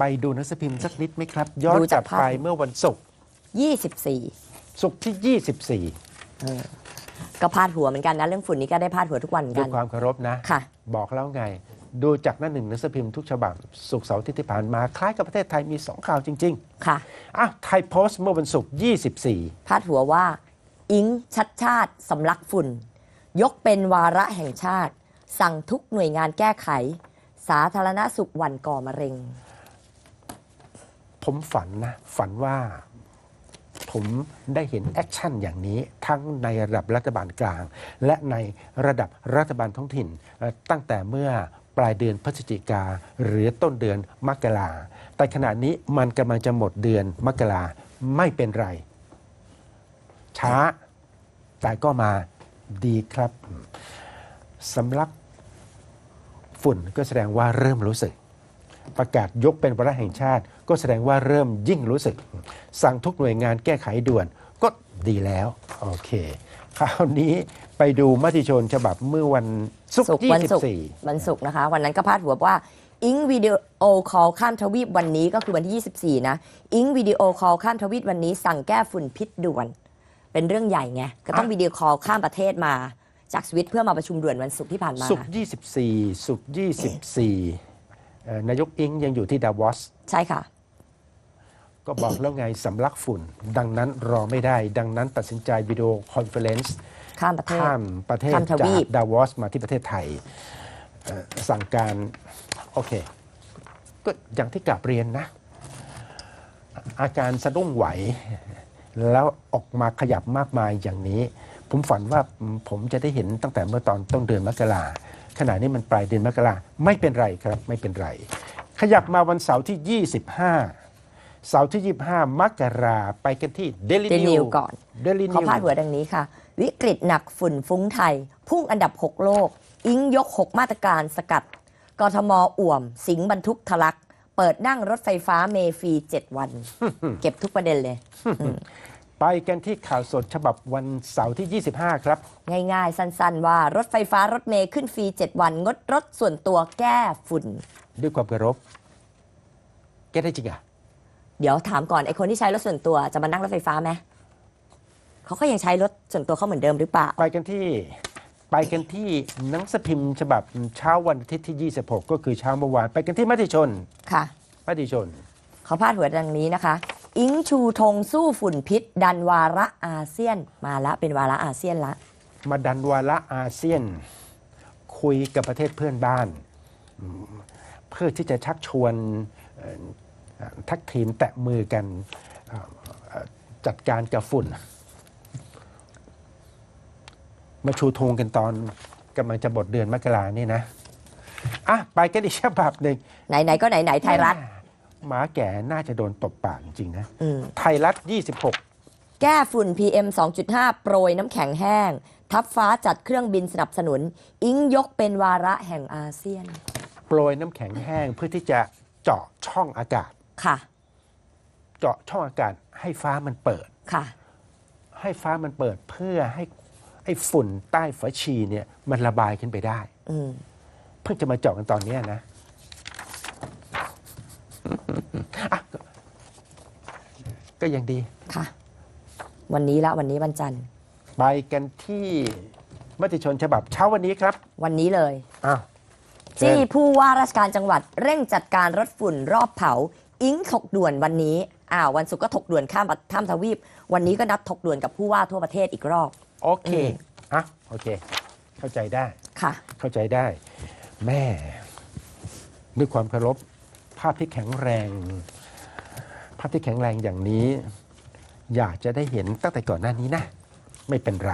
ไปดูหนังสือพิมพ์สักนิดไหมครับ ย้อนดูกจาลักบภาพ ไปเมื่อวันศุกร์24ศุกร์ที่ก็พาดหัวเหมือนกันนะ เรื่องฝุ่นนี้ก็ได้พาดหัวทุกวันเหมือ24นด้กัวยน ความเคารพนะ ค่ะ บอกแล้วไง ดูจากหน้าหนึ่งหนังสือพิมพ์ทุกฉบับศุกร์เสาร์อาที่ที่ผ่านมาคล้ายกับประเทศไทยมีสองข่าวจริงค่ะ ๆอะไทยโพสต์เมื่อวันศุกร์24 พาดหัวว่า อิงชัดชาติสำลักฝุ่น ยกเป็นวาระแห่งชาติ สั่งทุกหน่วยงานแก้ไข สาธารณสุขหวันก่อมะเร็ง ผมฝันนะ ฝันว่าผมได้เห็นแอคชั่นอย่างนี้ ทั้งในระดับรัฐบาลกลาง และในระดับรัฐบาลท้องถิ่น ตั้งแต่เมื่อปลายเดือนพฤศจิกาหรือต้นเดือนมกราแต่ขณะนี้มันกำลังจะหมดเดือนมกราไม่เป็นไร ช้า แต่ก็มาดีครับสำลักฝุ่นก็แสดงว่าเริ่มรู้สึก ประกาศยกเป็นวาระแห่งชาติ ก็แสดงว่าเริ่มยิ่งรู้สึก สั่งทุกหน่วยงานแก้ไขด่วนก็ดีแล้ว โอเคคราวนี้ไปดูมติชนฉบับเมื่อวันศุกศุร์กร์วันศุกร์ที่วันศุกร์นะคะ วันนั้นก็พาดหัวว่าอิงวิดีโอคอลข้ามทวีปวันนี้ก็คือวันที่ 24 นะ อิงวิดีโอคอลข้ามทวีปวันนี้ สั่งแก้ฝุ่นพิษด่วน เป็นเรื่องใหญ่ไง ก็ต้องวิดีโอคอลข้ามประเทศมา จากสวิตเพื่อมาประชุมด่วนวันศุกร์ที่ผ่านมา24ศุกร์24ศุกร์24เอ่อ นายกอิงยังอยู่ที่ดาวอสใช่ค่ะ ก็บอกแล้วไงสำลักฝุ่น ดังนั้นรอไม่ได้ ดังนั้นตัดสินใจวิดีโอคอนเฟอเรนซ์ข้ามประเทศข้ามประเทศข้ามทจาวีกปดาวอสมาที่ประเทศไทยเอ่อสั่งการโอเค ก็อย่างที่กลับเรียนนะ อาการสะดุ้งไหว แล้วออกมาขยับมากมายอย่างนี้ ผมฝันว่าอืมผมจะได้เห็นตั้งแต่เมื่อตอนต้นเดือนมกรา ขณะนี้มันปลายเดือนมกราไม่เป็นไรครับไม่เป็นไร ขยับมาวันเสาร์ที่ 25 เสาร์ที่ 25 มกราไปกันที่เดลิ Daily นิว News ก่อนเดลินิเขาวพาดหัวดังนี้ค่ะ วิกฤตหนักฝุ่นฟุ้งไทย พุ่งอันดับ 6 โลก อิงยก 6 มาตรการสกัดกทมอ่วม สิงห์บรรทุกทะลัก เปิดนั่งรถไฟฟ้าเมฟรี7 วัน เก็บทุกประเด็นเลย ไปกันที่ข่าวสดฉบับวันเสาร์ที่ 25 ครับ ง่ายๆ สั้นๆ ว่ารถไฟฟ้ารถเมย์ขึ้นฟรี 7 วัน งดรถส่วนตัวแก้ฝุ่น ด้วยความเคารพแก้ได้จริงอะ เดี๋ยวถามก่อน ไอ้คนที่ใช้รถส่วนตัวจะมานั่งรถไฟฟ้าไหมเขาก็ยังใช้รถส่วนตัวเขาเหมือนเดิมหรือเปล่า ไปกันที่ไปกันที่หนังสือพิมพ์ฉบับเช้าวันอาทิตย์ที่ 26 ก็คือเช้าเมื่อวานไปกันที่มติชนค่ะมติชนเขาพาดหัวดังนี้นะคะ อิงชูธงสู้ฝุ่นพิษ ดันวาระอาเซียนมาละเป็นวาระอาเซียนละ มาดันวาระอาเซียน คุยกับประเทศเพื่อนบ้านอืมเพื่อที่จะชักชวนเอ่อเอ่อทักทีมแตะมือกันเอ่อเอ่อจัดการกับฝุ่น มาชูธงกันตอนกำลังจะบทเดือนมกรานี่นะอะไปกันอีกฉบับหนึ่งไหนๆก็ไหนๆไทยรัฐ หมาแก่น่าจะโดนตบปากจริงๆนะอืม ไทยรัฐ 26 แก้ฝุ่น PM 2.5 โปรยน้ำแข็งแห้ง ทับฟ้าจัดเครื่องบินสนับสนุน อิงยกเป็นวาระแห่งอาเซียนโปรยน้ำแข็งแห้งเพื่อที่จะเจาะช่องอากาศ ค่ะเจาะช่องอากาศให้ฟ้ามันเปิด ค่ะ ให้ฟ้ามันเปิดเพื่อให้ไอ้ฝุ่นใต้ฝาชีเนี่ยมันระบายขึ้นไปได้ อืม เพิ่งจะมาเจาะกันตอนเนี้ยนะ อะก็ก็ยังดี ค่ะ วันนี้ละวันนี้วันจันทร์ ไปกันที่มติชนฉบับเช้าวันนี้ครับวันนี้เลย อ้าว เชิที่ญผู้ว่าราชการจังหวัดเร่งจัดการรถฝุ่นรอบเผา อิงถกด่วนวันนี้อ้าววันศุกร์ก็ถกด่วนข้ามข้ามทวีป วันนี้ก็นัดถกด่วนกับผู้ว่าทั่วประเทศอีกรอบ โอเคอืม อะโอเค เข้าใจได้ ค่ะ เข้าใจได้ แม่ด้วยความเคารพ ภาพที่แข็งแรง ภาพที่แข็งแรงอย่างนี้ อยากจะได้เห็นตั้งแต่ก่อนหน้านี้นะ ไม่เป็นไร